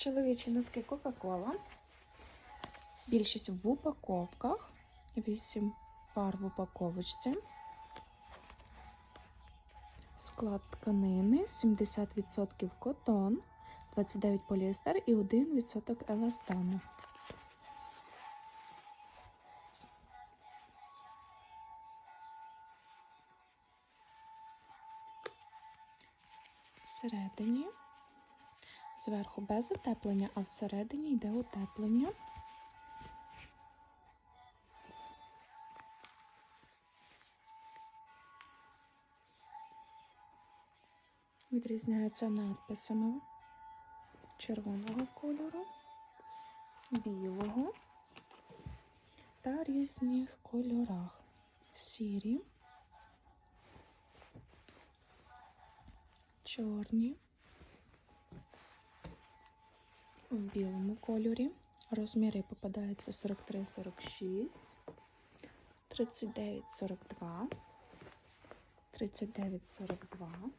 Чоловічі носки Кока-Кола. Більшість в упаковках. 8 пар в упаковочці. Склад тканини 70% котон, 29 поліестер і 1% еластану. Всередині, зверху без утеплення, а всередині йде утеплення. Відрізняються надписами червоного кольору, білого та різних кольорах. Сірі, чорні, у білому кольорі. Розміри попадаються 43-46, 39-42, 39-42.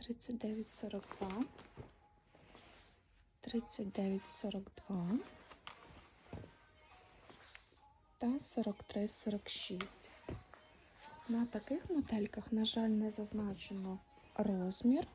39,42, 39,42 та 43,46. На таких модельках, на жаль, не зазначено розмір.